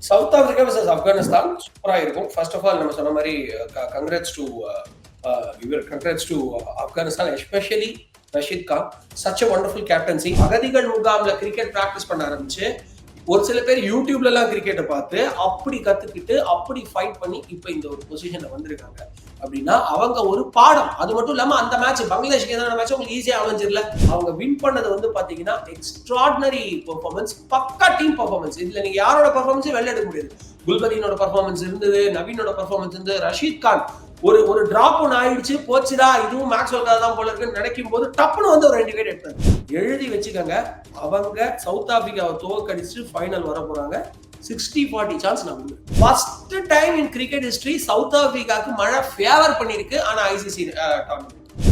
South Africa versus Afghanistan சூப்பரா இருக்கும். First of all நம்ம சொன்ன மாதிரி கங்க்ராட்ஸ் டு இவர் congrats to Afghanistan especially Rashid Khan such a wonderful captaincy அகதிகள் முகாம்ல கிரிக்கெட் பிராக்டிஸ் பண்ண ஆரம்பிச்சு ஒரு சில பேர் யூடியூப்லலாம் கிரிக்கெட்டை பார்த்து அப்படி கற்றுக்கிட்டு அப்படி ஃபைட் பண்ணி இப்போ இந்த ஒரு பொசிஷனில் வந்திருக்காங்க. அப்படின்னா அவங்க ஒரு பாடம். அது மட்டும் இல்லாம அந்த மேட்ச் பங்களாதேஷ்க்கு எதிரான மேட்ச் உங்களுக்கு ஈஸியாக அமைஞ்சிடல அவங்க வின் பண்ணது வந்து பார்த்தீங்கன்னா எக்ஸ்ட்ராடினரி பெர்ஃபார்மன்ஸ் பக்கா டீம் பெர்ஃபார்மன்ஸ் இதில் நீங்கள் யாரோட பெர்ஃபார்மன்ஸும் வெளில எடுக்க முடியாது. குல்பதீனோட பர்ஃபார்மன்ஸ் இருந்தது நவீனோட பெர்ஃபார்மன்ஸ் இருந்தது ரஷீத் கான். ஒரு ஒரு டிராப் ஒன்று ஆயிடுச்சு போச்சுடா இதுவும் மேக்ஸ் தான் போல இருக்குன்னு நினைக்கும் போது டப்புன்னு வந்து ஒரு ரெண்டு விக்கெட் எடுத்தாங்க எழுதி வச்சுக்கோங்க அவங்க சவுத் ஆப்பிரிக்காவை தோக்கடிச்சு ஃபைனல் வர போறாங்க. சிக்ஸ்டி ஃபார்ட்டி சான்ஸ் நம்ம first time in cricket history South ஆப்பிரிக்காவுக்கு மழை ஃபேவர் பண்ணியிருக்கு ஆனால் ஐசிசி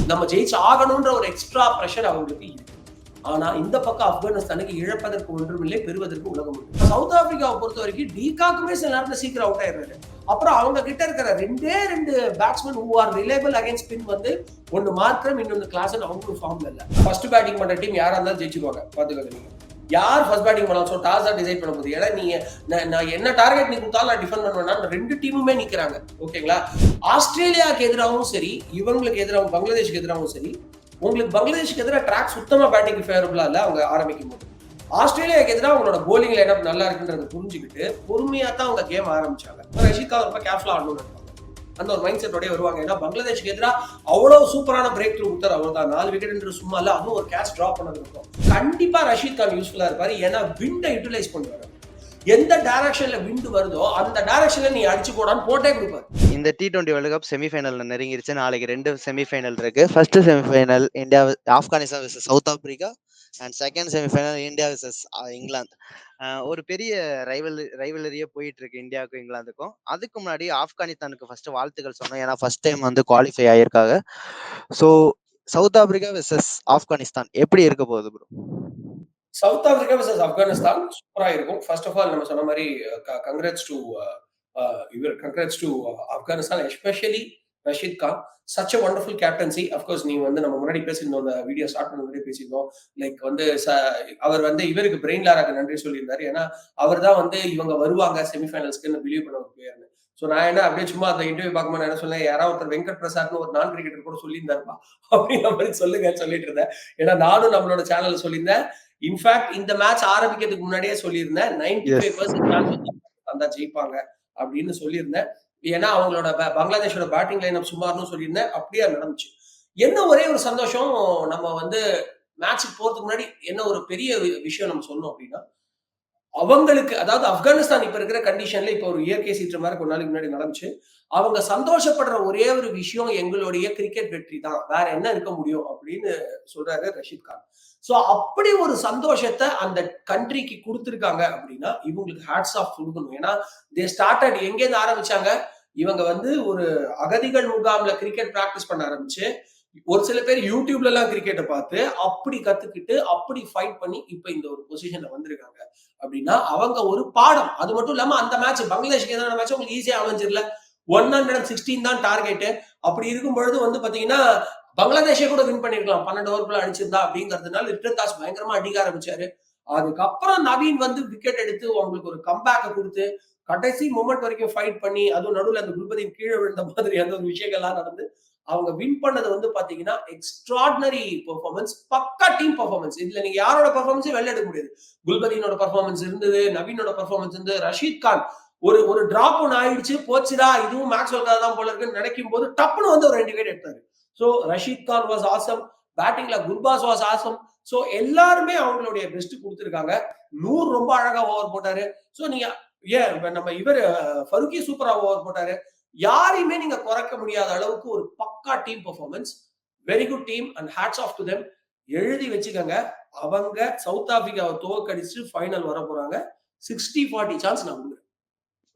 நம்ம ஜெயிச்சு ஆகணுன்ற ஒரு எக்ஸ்ட்ரா ப்ரெஷர் அவங்களுக்கு இருக்கு. ஆனா இந்த பக்கம் ஆப்கானிஸ்தானுக்கு இழப்பதற்கு ஒன்றுமில்லை பெறுவதற்கு உலகம் சவுத் ஆப்பிரிக்காவை பொறுத்த வரைக்கும் டீகாக்குமே சில நேரத்தில் சீக்கிரம் அவுட் ஆயிடுறாரு. அப்புறம் அவங்க கிட்ட இருக்கிற ரெண்டே ரெண்டு batsman who are reliable against spin வந்து ஒன்னு மார்க்ரம் இன்னொன்று கிளாஸ் அவங்களும் ஃபார்ம்ல இல்ல. ஃபர்ஸ்ட் பேட்டிங் பண்ற டீம் யாரா இருந்தாலும் ஜெயிச்சுக்குவாங்க பாத்துக்கோங்க நீங்க. யார் ஃபர்ஸ்ட் பேட்டிங் பண்ணலாம் ஸோ டாஸ் தான் டிசைட் பண்ண போகுது ஏன்னா நீங்க நான் என்ன டார்கெட் நீ கொடுத்தாலும் நான் டிஃபெண்ட் பண்ணுவேன்னா ரெண்டு டீமுமே நிற்கிறாங்க ஓகேங்களா ஆஸ்திரேலியாவுக்கு எதிராகவும் சரி இவங்களுக்கு எதிராகவும் பங்களாதேஷுக்கு எதிராகவும் சரி உங்களுக்கு பங்களாதேஷுக்கு எதிராக ட்ராக் சுத்தமாக பேட்டிங் ஃபேவரபுளாக இல்லை அவங்க ஆரம்பிக்கும் போது. ஆஸ்திரேலியாவுக்கு எதிராக அவங்களோட போலிங் லைனப் நல்லா இருக்குன்றத புரிஞ்சுக்கிட்டு பொறுமையாக தான் அவங்க கேம் ஆரம்பிச்சாங்க. ரஷித் ரொம்ப கேர்ஃபுல்லா ஆடணும்னு இருப்பாங்க அந்த ஒரு மைண்ட் செட்டோடய வருவாங்க. ஏன்னா பங்களாதேஷ்க்கு எதிராக அவ்வளோ சூப்பரான பிரேக் த்ரூ கொடுத்தார் அவர் தான் நாலு விக்கெட்ன்ற சும்மா இல்லை அதுவும் ஒரு கேஷ் ட்ராப் பண்ணது இருக்கும் கண்டிப்பாக ரஷீத் கான் யூஸ்ஃபுல்லாக இருப்பார். ஏன்னா விண்டை யூட்டிலைஸ் பண்ணுவார். எந்த டைரக்ஷனில் விண்டு வருதோ அந்த டைரக்ஷனில் நீ அடிச்சு போடான்னு போட்டே கொடுப்பாரு. இந்த T twenty world cup semifinal நெருங்கிருச்சு. நாளைக்கு ரெண்டு செமிஃபைனல் இருக்கு. First semifinal India Afghanistan versus South Africa and second semifinal India versus England ஒரு பெரிய ரைவல் ரைவலரியே போயிட்டு இருக்கு இந்தியாவுக்கும் இங்கிலாந்துக்கும். அதுக்கு முன்னாடி ஆப்கானிஸ்தானுக்கு ஃபர்ஸ்ட் வாழ்த்துக்கள் சொன்னோம். ஏன்னா ஃபர்ஸ்ட் டைம் வந்து குவாலிஃபை ஆயிருக்காங்க. So South Africa versus Afghanistan எப்படி இருக்க போகுது bro South Africa versus Afghanistan சூப்பராக இருக்கும். ஃபர்ஸ்ட் ஆஃப் ஆல் நம்ம சொன்ன மாதிரி uh, கங்க்ராட்ஸ் டு இவர் congrats to Afghanistan especially Rashid Khan such a wonderful captaincy of course நீ வந்து நம்ம முன்னாடி பேசியிருந்தோம் அந்த வீடியோ ஸ்டார்ட் பண்ண முன்னாடி பேசியிருந்தோம். லைக் வந்து அவர் வந்து இவருக்கு பிரெயின் லாராக்கு நன்றி சொல்லியிருந்தாரு. ஏன்னா அவர் தான் வந்து இவங்க வருவாங்க செமிஃபைனல்ஸ்க்கு பிலீவ் பண்ண ஒரு பிளேயர்னு ஸோ நான் என்ன அப்படியே சும்மா அந்த இன்டர்வியூ பார்க்கும்போது என்ன சொன்னேன் யாராவது ஒருத்தர் வெங்கட் பிரசாத்னு ஒரு நான் கிரிக்கெட்டர் கூட சொல்லியிருந்தாருப்பா. அப்படிங்கிற மாதிரி சொல்லுங்க சொல்லிட்டு இருந்தேன். ஏன்னா நானும் நம்மளோட சேனல்ல சொல்லியிருந்தேன். இன்ஃபேக்ட் இந்த மேட்ச் ஆரம்பிக்கிறதுக்கு முன்னாடியே சொல்லியிருந்தேன். நைன்டி ஃபைவ் பர்சன்ட் தான் ஜெயிப்பாங்க. அப்படின்னு சொல்லியிருந்தேன். ஏன்னா அவங்களோட பங்களாதேஷோட பேட்டிங் லைன் சுமார்னு சொல்லியிருந்தேன். அப்படியே நடந்துச்சு. என்ன ஒரே ஒரு சந்தோஷம் நம்ம வந்து மேட்ச்சுக்கு போறதுக்கு முன்னாடி என்ன ஒரு பெரிய விஷயம் நம்ம சொன்னோம் அப்படின்னா அவங்களுக்கு அதாவது ஆப்கானிஸ்தான் இப்ப இருக்கிற கண்டிஷன்ல இப்ப ஒரு இயற்கை சீற்ற மாதிரி கொஞ்ச நாளைக்கு முன்னாடி நடந்துச்சு. அவங்க சந்தோஷப்படுற ஒரே ஒரு விஷயம் எங்களுடைய கிரிக்கெட் வெற்றி தான். வேற என்ன இருக்க முடியும் அப்படின்னு சொல்றாரு ரஷீத் கான். சோ அப்படி ஒரு சந்தோஷத்தை அந்த கண்ட்ரிக்கு கொடுத்துருக்காங்க அப்படின்னா இவங்களுக்கு ஹேட்ஸ் ஆஃப் கொடுக்கணும். ஏன்னா தே ஸ்டார்டட் எங்கேருந்து ஆரம்பிச்சாங்க? இவங்க வந்து ஒரு அகதிகள் முகாம்ல கிரிக்கெட் பிராக்டிஸ் பண்ண ஆரம்பிச்சு ஒரு சில பேர் யூடியூப்ல எல்லாம் கிரிக்கெட்டை பார்த்து அப்படி கத்துக்கிட்டு அப்படி ஃபைட் பண்ணி இப்ப இந்த ஒரு பொசிஷன்ல வந்திருக்காங்க. அப்படின்னா அவங்க ஒரு பாடம். அது மட்டும் இல்லாம அந்த மேட்ச் பங்களாதேஷ்க்கு எதிரான மேட்ச் உங்களுக்கு ஈஸியா அமைஞ்சிடல. ஒன் ஹண்ட்ரட் சிக்ஸ்டீன் தான் டார்கெட் அப்படி இருக்கும் பொழுது வந்து பாத்தீங்கன்னா பங்களாதேஷே கூட வின் பண்ணிருக்கலாம். பன்னெண்டு ஓவருக்குள்ள அடிச்சிருந்தா அப்படிங்கிறதுனால ரிட்டர் தாஸ் பயங்கரமா அடிக்க ஆரம்பிச்சாரு. அதுக்கப்புறம் நவீன் வந்து விக்கெட் எடுத்து அவங்களுக்கு ஒரு கம்பேக்கை கொடுத்து கடைசி மூமெண்ட் வரைக்கும் ஃபைட் பண்ணி அதுவும் நடுவில் அந்த குல்பதியின் கீழே விழுந்த மாதிரி அந்த ஒரு விஷயங்கள்லாம் நடந்து அவங்க வின் பண்ணது வந்து பாத்தீங்கன்னா எக்ஸ்ட்ராடினரி பெர்ஃபார்மன்ஸ் பக்கா டீம் பெர்ஃபார்மன்ஸ் இதுல நீங்க யாரோட பெர்ஃபார்மன்ஸும் வெளில எடுக்க முடியாது. குல்பதீனோட பெர்ஃபார்மன்ஸ் இருந்தது நவீனோட பெர்ஃபார்மன்ஸ் இருந்தது ரஷீத் கான். ஒரு ஒரு டிராப் ஒன்று ஆயிடுச்சு போச்சுடா இதுவும் மேக்ஸ் தான் போல இருக்குன்னு நினைக்கும் போது டப்புன்னு வந்து ஒரு ரெண்டு விக்கெட் எடுத்தாரு. So Rashid Khan was awesome பேட்டிங்ல Gurbaz was awesome so எல்லாருமே அவங்களுடைய பெஸ்ட் கொடுத்துருக்காங்க. நூறு ரொம்ப அழகா ஓவர் போட்டாரு. ஸோ நீங்க ஏன் நம்ம இவர் ஃபருக்கி சூப்பரா ஓவர் போட்டாரு. யாரையுமே நீங்க குறைக்க முடியாத அளவுக்கு ஒரு பக்கா team performance very good team and hats off to them எழுதி வச்சுக்கோங்க. அவங்க சவுத் ஆப்பிரிக்காவை தோக்கடிச்சு ஃபைனல் வர போறாங்க. சிக்ஸ்டி ஃபார்ட்டி சான்ஸ் நான் கொடுக்குறேன்.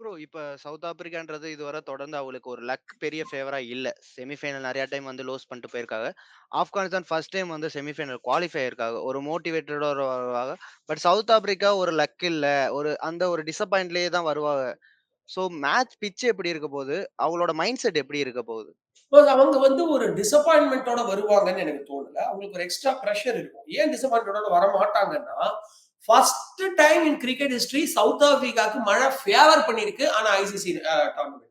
ப்ரோ இப்ப சவுத் ஆப்பிரிக்கான்றது இதுவரை தொடர்ந்து அவங்களுக்கு ஒரு லக் பெரிய ஃபேவரா இல்ல. செமிஃபைனல் நிறைய டைம் வந்து லோஸ் பண்ணிட்டு போயிருக்காங்க. ஆப்கானிஸ்தான் ஃபர்ஸ்ட் டைம் வந்து செமிஃபைனல் குவாலிஃபை இருக்காங்க ஒரு மோட்டிவேட்டடோ வருவாங்க. பட் சவுத் ஆப்பிரிக்கா ஒரு லக் இல்ல. ஒரு அந்த ஒரு டிசப்பாயிண்ட்லயே தான் வருவாங்க. ஸோ மேட்ச் பிச் எப்படி இருக்க போகுது? அவங்களோட மைண்ட் செட் எப்படி இருக்க போகுது? அவங்க வந்து ஒரு டிசப்பாயின்மெண்டோட வருவாங்கன்னு எனக்கு தோணல. அவங்களுக்கு ஒரு எக்ஸ்ட்ரா ப்ரெஷர் இருக்கும். ஏன் டிசப்பாயின்மெண்டோட வர மாட்டாங்கன்னா first time in cricket history South ஆப்பிரிக்காக்கு மழை ஃபேவர் பண்ணிருக்கு. ஆனா ஐசிசி டோர்னமெண்ட்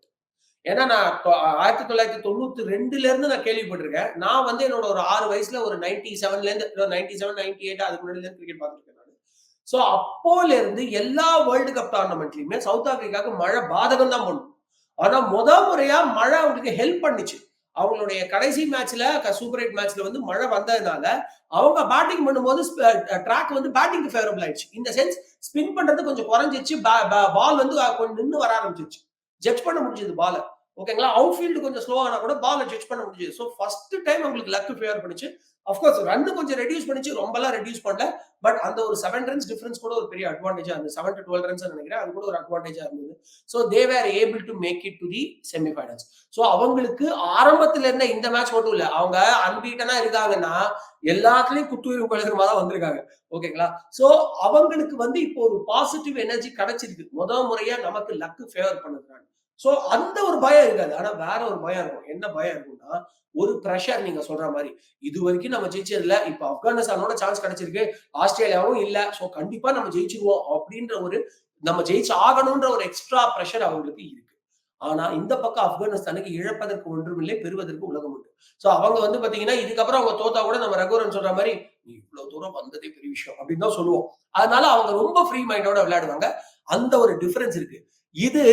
ஏன்னா நான் ஆயிரத்தி தொள்ளாயிரத்தி தொண்ணூத்தி ரெண்டுல இருந்து நான் கேள்விப்பட்டிருக்கேன். நான் வந்து என்னோட ஒரு ஆறு வயசுல ஒரு நைன்டி செவன்ல இருந்து நைன்டி செவன் நைன்டி எயிட் அதுக்கு முன்னாடி இருந்து கிரிக்கெட் பார்த்துருக்கேன் நான். ஸோ அப்போல இருந்து எல்லா வேர்ல்டு கப் டோர்னமெண்ட்லயுமே சவுத் ஆப்பிரிக்காவுக்கு மழை பாதகம் தான் பண்ணும் ஆனா முத முறையா மழை அவங்களுக்கு ஹெல்ப் பண்ணுச்சு. அவங்களுடைய கடைசி மேட்ச்ல சூப்பர் எயிட் மேட்ச்ல வந்து மழை வந்ததுனால அவங்க பேட்டிங் பண்ணும்போது ட்ராக் வந்து பேட்டிங்க்கு ஃபேவரபிள் ஆயிடுச்சு. இந்த சென்ஸ் ஸ்பின் பண்றது கொஞ்சம் குறைஞ்சிச்சு பால் வந்து கொஞ்சம் நின்று வர ஆரம்பிச்சிருச்சு. ஜட்ஜ் பண்ண முடிஞ்சது பாலை ஓகேங்களா அவுட் ஃபீல்டு கொஞ்சம் ஸ்லோ ஆனா கூட பாலை ஜட்ஜ் பண்ண முடிஞ்சது. ஸோ ஃபர்ஸ்ட் டைம் அவங்களுக்கு லக் ஃபேவர் பண்ணிச்சு அஃப்கோர்ஸ் ரன் கொஞ்சம் ரெடியூஸ் பண்ணிச்சு ரொம்பலாம் ரெடியூஸ் பண்ணல. பட் அந்த ஒரு செவன் ரன்ஸ் டிஃபரன்ஸ் கூட ஒரு பெரிய அட்வான்டேஜா இருந்தது. செவன் டு டுவெல் ரன்ஸ் நினைக்கிறேன். அது கூட ஒரு அட்வான்டேஜா இருந்தது. So they were able to make it to the semifinals so அவங்களுக்கு ஆரம்பத்துல இருந்த இந்த மேட்ச் மட்டும் இல்ல அவங்க அன்பீட்டனா இருக்காங்கன்னா எல்லாத்துலயும் குத்துயிரும் பழகிறமா தான் வந்திருக்காங்க. ஓகேங்களா சோ அவங்களுக்கு வந்து இப்போ ஒரு பாசிட்டிவ் எனர்ஜி கிடைச்சிருக்கு. முத முறையா நமக்கு லக்கு ஃபேவர் பண்ணுறாங்க சோ அந்த ஒரு பயம் இருக்காது. ஆனா வேற ஒரு பயம் இருக்கும். என்ன பயம் இருக்கும்னா ஒரு ப்ரெஷர் நீங்க சொல்ற மாதிரி. இது வரைக்கும் நம்ம ஜெயிச்சதுல இப்ப ஆப்கானிஸ்தானோட சான்ஸ் கிடைச்சிருக்கு. ஆஸ்திரேலியாவும் இல்ல. சோ கண்டிப்பா நம்ம ஜெயிச்சிருவோம் அப்படின்ற ஒரு நம்ம ஜெயிச்சு ஆகணும்ன்ற ஒரு எக்ஸ்ட்ரா ப்ரெஷர் அவங்களுக்கு இருக்கு. ஆனா இந்த பக்கம் ஆப்கானிஸ்தானுக்கு இழப்பதற்கு ஒன்றுமில்லை பெறுவதற்கு உலகம் உண்டு. சோ அவங்க வந்து பாத்தீங்கன்னா இதுக்கப்புறம் அவங்க தோத்தா கூட நம்ம ரகுவரன் சொல்ற மாதிரி நீ இவ்வளவு தூரம் வந்ததே பெரிய விஷயம் அப்படின்னு தான் சொல்லுவோம். அதனால அவங்க ரொம்ப ஃப்ரீ மைண்டோட விளையாடுவாங்க. அந்த ஒரு டிஃபரன்ஸ் இருக்கு. இது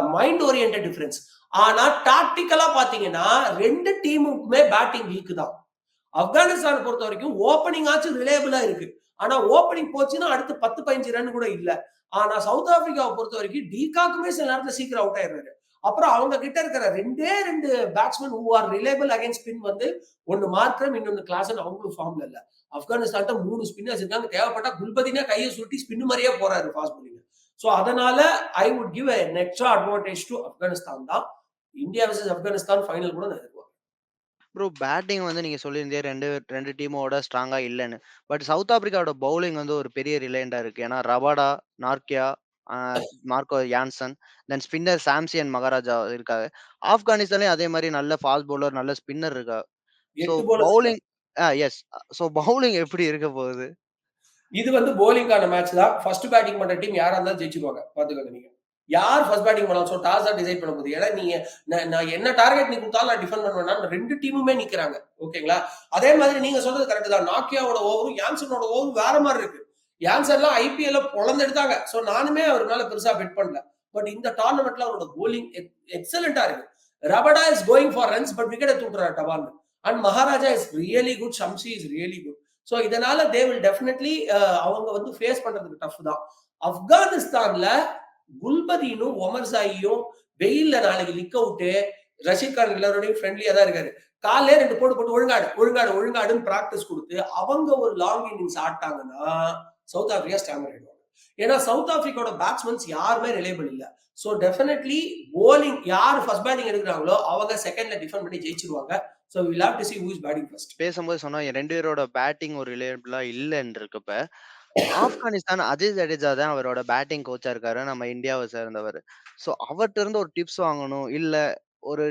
மைண்ட் ஓரியன்ட் டிஃபரன்ஸ் ஆனா டாக்டிக்கலா பாத்தீங்கன்னா ரெண்டு டீமுக்குமே பேட்டிங் வீக் தான். ஆப்கானிஸ்தான் பொறுத்த வரைக்கும் ஓப்பனிங் ஆச்சு ரிலேபிளா இருக்கு. ஆனா ஓப்பனிங் போச்சுன்னா அடுத்து பத்து பதினஞ்சு ரன் கூட இல்ல. ஆனா சவுத் ஆப்பிரிக்காவை பொறுத்த வரைக்கும் டீகாக்குமே சில நேரத்துல சீக்கிரம் அவுட் ஆயிடுறாரு. அப்புறம் அவங்க கிட்ட இருக்கிற ரெண்டே ரெண்டு batsman who are reliable against spin வந்து ஒன்னு மாத்திரம் இன்னொன்னு கிளாஸ் அவங்களும் ஃபார்ம்ல இல்ல. ஆப்கானிஸ்தான் மூணு ஸ்பின்னர்ஸ் இருக்காங்க. தேவைப்பட்டா குல்பதினா கையை சுருட்டி ஸ்பின் மாதிரியே போறாரு ஃபாஸ்ட் bowling சோ அதனால I would give extra advantage to Afghanistan தான். இந்தியா வர்சஸ் ஆப்கானிஸ்தான் ஃபைனல் கூட நான் எதிர்பார்க்கிறேன். ப்ரோ பேட்டிங் வந்து நீங்க சொல்லியிருந்தீங்க ரெண்டு ரெண்டு டீமோட ஸ்ட்ராங்கா இல்லைன்னு. பட் சவுத் ஆப்பிரிக்காவோட பவுலிங் வந்து ஒரு பெரிய ரிலையண்டா இருக்கு. ஏன்னா Rabada Nortje Marco Jansen then spinner Shamsi and Maharaj இருக்காங்க. ஆப்கானிஸ்தான்லயும் அதே மாதிரி நல்ல ஃபாஸ்ட் பவுலர் நல்ல ஸ்பின்னர் இருக்கா? So bowling yes so bowling எப்படி இருக்க போகுது? இது வந்து போலிங்கான மேட்ச் தான். ஃபர்ஸ்ட் பேட்டிங் பண்ற டீம் யாரா இருந்தாலும் ஜெயிச்சிருவாங்க பாத்துக்கோங்க நீங்க. யார் ஃபர்ஸ்ட் பேட்டிங் பண்ணலாம் ஸோ டாஸ் தான் டிசைட் பண்ண போகுது. ஏன்னா நீங்க நான் என்ன டார்கெட் நீ கொடுத்தாலும் நான் டிஃபெண்ட் பண்ணுவேன்னா ரெண்டு டீமுமே நிக்கிறாங்க. ஓகேங்களா? அதே மாதிரி நீங்க சொல்றது கரெக்ட் தான். நாக்கியாவோட ஓவரும் யான்சனோட ஓவரும் வேற மாதிரி இருக்கு. யான்சன்லாம் ஐபிஎல்ல பொழந்தெடுத்தாங்க ஸோ நானுமே அவர் மேல பெருசா பெட் பண்ணல. பட் இந்த டோர்னமெண்ட்ல அவரோட போலிங் எக்ஸலண்டா இருக்கு. Rabada is going for runs but wicket தூட்டுறாரு டபால் and Maharaj is really good Shamsi is really good so இதனால தே வில் டெஃபினெட்லி அவங்க வந்து ஃபேஸ் பண்றதுக்கு டஃப் தான். ஆப்கானிஸ்தான்ல குல்பதீனும் ஒமர் சாயியும் வெயில்ல நாளைக்கு லிக் அவுட்டு ரஷீத் கான் எல்லாரோடையும் ஃப்ரெண்ட்லியா தான் இருக்காரு. காலையிலே ரெண்டு போட்டு போட்டு ஒழுங்காடு ஒழுங்காடு ஒழுங்காடுன்னு ப்ராக்டிஸ் கொடுத்து அவங்க ஒரு லாங் இன்னிங்ஸ் ஆட்டாங்கன்னா சவுத் ஆப்பிரிக்கா ஸ்டாண்டர்ட் ஆயிடுவாங்க. ஏன்னா சவுத் ஆப்பிரிக்காவோட பேட்ஸ்மேன்ஸ் யாருமே ரிலேபிள் இல்லை. ஸோ டெஃபினெட்லி போலிங் யார் ஃபர்ஸ்ட் பேட்டிங் எடுக்கிறாங்களோ அவங்க செகண்ட்ல டிஃபெண்ட் பண்ணி ஜெயிச்சிருவாங்க. So will have to see who is batting first பேசும்போது சொன்னா ரெண்டு பேரோட பேட்டிங் ஒரு ரிலேபிளா இல்லைன்னு இருக்கப்ப ஆப்கானிஸ்தான் அஜய் ஜடேஜா தான் அவரோட பேட்டிங் கோச்சா இருக்காரு. நம்ம இந்தியாவை சேர்ந்தவர். ஸோ அவர்கிட்ட இருந்து ஒரு டிப்ஸ் வாங்கணும். இல்ல ஒரு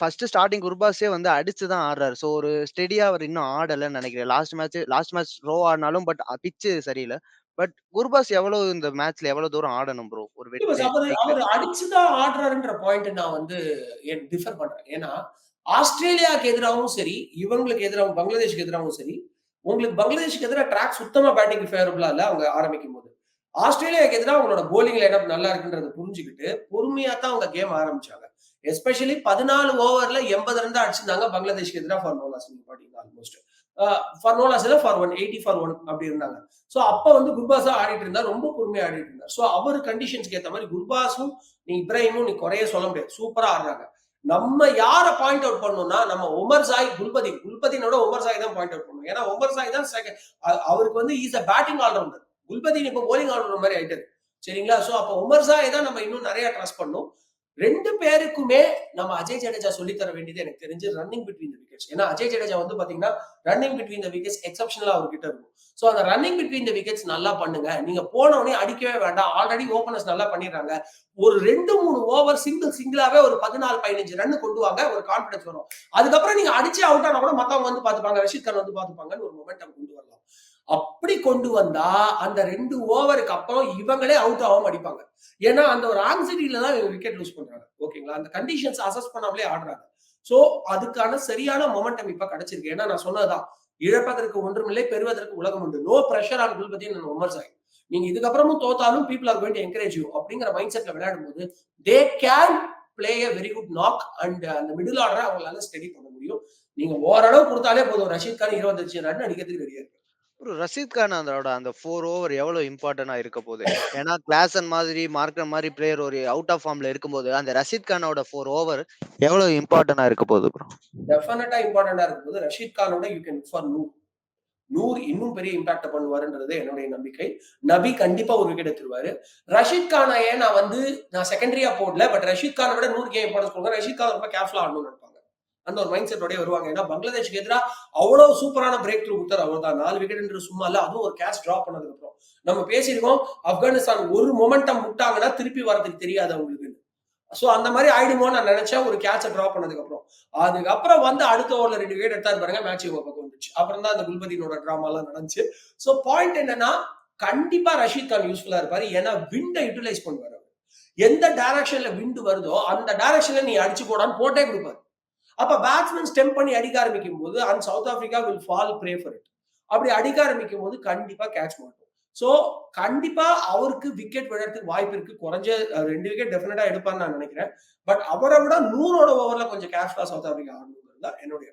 ஃபர்ஸ்ட் ஸ்டார்டிங் குர்பாஸே வந்து அடிச்சு தான் ஆடுறாரு. ஸோ ஒரு ஸ்டெடியா அவர் இன்னும் ஆடலைன்னு நினைக்கிறேன். லாஸ்ட் மேட்ச் லாஸ்ட் மேட்ச் ரோ ஆடினாலும் பட் பிச்சு சரியில்லை. பட் குர்பாஸ் எவ்வளவு இந்த மேட்ச்ல எவ்வளவு தூரம் ஆடணும் ப்ரோ ஒரு வெற்றி? அவர் அடிச்சுதான் ஆடுறாருன்ற பாயிண்ட் நான் வந்து டிஃபர் பண்றேன். ஏன்னா ஆஸ்திரேலியாவுக்கு எதிராகவும் சரி இவங்களுக்கு எதிராகவும் பங்களாதேஷ்க்கு எதிராகவும் சரி உங்களுக்கு பங்களாதேஷ்க்கு எதிராக ட்ராக் சுத்தமா பேட்டிங் ஃபேவரபிளா இல்ல அவங்க ஆரம்பிக்கும் போது. ஆஸ்திரேலியாவுக்கு எதிராக அவங்களோட போலிங் லைனப் நல்லா இருக்குன்றத புரிஞ்சுக்கிட்டு பொறுமையா தான் அவங்க கேம் ஆரம்பிச்சாங்க. எஸ்பெஷலி பதினாலு ஓவர்ல எண்பது ரன் அடிச்சிருந்தாங்க பங்களாதேஷ்க்கு எதிராக ஃபார் நோலாஸ் பாட்டிங்க ஆல்மோஸ்ட் ஃபார் நோலாஸ் இல்ல for one eighty for one அப்படி இருந்தாங்க. சோ அப்ப வந்து குர்பாஸா ஆடிட்டு இருந்தா ரொம்ப பொறுமையா ஆடிட்டு இருந்தார். சோ அவர் கண்டிஷன்ஸ்க்கு ஏத்த மாதிரி குர்பாஸும் நீ இப்ராஹிமும் நீ குறைய சொல்ல முடியாது. சூப்பரா ஆடுறாங்க. நம்ம யார பாயிண்ட் அவுட் பண்ணோம்னா நம்ம உமர் சாய் குல்பதி. குல்பதினோட உமர் சாய் தான் பாயிண்ட் அவுட் பண்ணணும். ஏன்னா உமர் சாய் தான் செகண்ட் அவருக்கு வந்து is a batting allrounder Gulbadin இப்போ போலிங் ஆல்ரவுண்டர் மாதிரி ஆயிட்டாரு. சரிங்களா? சோ அப்ப உமர் சாய் தான் நம்ம இன்னும் நிறைய ட்ரஸ்ட் பண்ணணும். ரெண்டு பேருக்குமே நம்ம அஜய் ஜடேஜா சொல்லி தர வேண்டியது எனக்கு தெரிஞ்சு ரன்னிங் பிட்வீன் த விக்கெட்ஸ் ஏன்னா அஜய் ஜடேஜா வந்து பாத்தீங்கன்னா ரன்னிங் பிட்வீன் த விக்கெட்ஸ் எக்ஸப்ஷனலா அவர்கிட்ட இருக்கும். ஸோ அந்த ரன்னிங் பிட்வீன் த விக்கெட்ஸ் நல்லா பண்ணுங்க. நீங்க போன அடிக்கவே வேண்டாம். ஆல்ரெடி ஓபனர்ஸ் நல்லா பண்ணிடுறாங்க. ஒரு ரெண்டு மூணு ஓவர் சிங்கிள் சிங்கிளாவே ஒரு பதினாலு பதினஞ்சு ரன் கொண்டு வாங்க. ஒரு கான்பிடன்ஸ் வரும். அதுக்கப்புறம் நீங்க அடிச்சு அவுட் ஆனா கூட மத்தவங்க வந்து பாத்துப்பாங்க ரஷித் கான் வந்து பாத்துப்பாங்கன்னு ஒரு மொமெண்டம் கொண்டு வரலாம். அப்படி கொண்டு வந்தா அந்த ரெண்டு ஓவருக்கு அப்புறம் இவங்களே அவுட் ஆகாம அடிப்பாங்க. ஏன்னா அந்த ஒரு ஆங்ஸைட்டில தான் இவங்க விக்கெட் லூஸ் பண்றாங்க. ஓகேங்களா அந்த கண்டிஷன்ஸ் அசஸ் பண்ணாமலே ஆடுறாங்க. சோ அதுக்கான சரியான மொமெண்டம் இப்ப கிடைச்சிருக்கு. ஏன்னா நான் சொன்னதுதான். இழப்பதற்கு ஒன்றுமில்லை பெறுவதற்கு உலகம் உண்டு. நோ பிரஷர் ஆன் குல்பதி நான் உமர் சாய். நீங்க இதுக்கப்புறமும் தோத்தாலும் people are going encourage you அப்படிங்கிற மைண்ட் செட்ல விளையாடும் போது they can play a very good knock and அந்த மிடில் ஆர்டரை அவங்களால ஸ்டடி பண்ண முடியும். நீங்க ஓரளவு கொடுத்தாலே போதும். ரஷீத் கான் இருபத்தஞ்சு ரன் அடிக்கிறதுக்கு ரெடியா இருக்கு ஒரு ரஷீத் கான் அதோட அந்த ஃபோர் ஓவர் எவ்வளவு இம்பார்ட்டன்டா இருக்க போகுது ஏன்னா கிளாசன் மாதிரி மார்க்கன் மாதிரி பிளேயர் ஒரு அவுட் ஆஃப் ஃபார்ம்ல இருக்கும்போது அந்த ரஷீத் கானோட ஃபோர் ஓவர் எவ்வளவு இம்பார்ட்டன்டா இருக்க போகுது ப்ரோ டெஃபினட்டா இம்பார்ட்டண்டா இருக்கும்போது Rashid கானோட you can for Noor Noor இன்னும் பெரிய இம்பாக்ட் பண்ணுவாருன்றது என்னுடைய நம்பிக்கை. நபி கண்டிப்பா ஒரு விக்கெட் எடுத்துருவாரு. ரஷீத் கானா ஏன் நான் வந்து நான் செகண்டரியா போடல பட் ரஷீத் கானை விட நூறு கேம் இம்பார்ட்டன்ஸ் கொடுங்க ரஷீத் கான் ரொம்ப கேர்ஃபுல்லா ஆடணும் அந்த ஒரு மைண்ட் செட்டோடய வருவாங்க. ஏன்னா பங்களாதேஷ்க்கு எதிராக அவ்வளோ சூப்பரான பிரேக் த்ரூ கொடுத்தாரு அவர் தான் நாலு விக்கெட் சும்மா இல்லை அதுவும் ஒரு கேட்ச் ட்ராப் பண்ணதுக்கு அப்புறம் நம்ம பேசியிருக்கோம் ஆப்கானிஸ்தான் ஒரு மொமெண்டம் விட்டாங்கன்னா திருப்பி வரதுக்கு தெரியாது அவங்களுக்கு ஸோ அந்த மாதிரி ஆயிடுமோன்னு நான் நினைச்சேன். ஒரு கேட்சை ட்ராப் பண்ணதுக்கு அப்புறம் அதுக்கப்புறம் வந்து அடுத்த ஓவர்ல ரெண்டு விக்கெட் எடுத்தாரு பாருங்க மேட்ச் இவங்க பக்கம் வந்துச்சு அப்புறம் தான் அந்த குல்பதினோட டிராமா எல்லாம் நடந்துச்சு. ஸோ பாயிண்ட் என்னன்னா கண்டிப்பா ரஷீத் கான் யூஸ்ஃபுல்லா இருப்பாரு. ஏன்னா விண்டை யூட்டிலைஸ் பண்ணுவார் அவர். எந்த டைரக்ஷன்ல விண்டு வருதோ அந்த டைரக்ஷன்ல நீ அடிச்சு போடான்னு போட்டே கொடுப்பாரு. அப்ப பேட்ஸ்மேன் ஸ்டெம் பண்ணி அடிக்க ஆரம்பிக்கும் போது and South Africa will fall pray for it அப்படி அடிக்க ஆரம்பிக்கும் போது கண்டிப்பா கேட்ச் மாட்டோம். சோ கண்டிப்பா அவருக்கு விக்கெட் விழறதுக்கு வாய்ப்பு இருக்கு. குறைஞ்ச ரெண்டு விக்கெட் டெஃபினட்டா எடுப்பான்னு நான் நினைக்கிறேன். பட் அவரை விட நூறோட ஓவர்ல கொஞ்சம் கேஷ்லா சவுத் ஆப்பிரிக்கா ஆடணுங்கிறது தான் என்னுடைய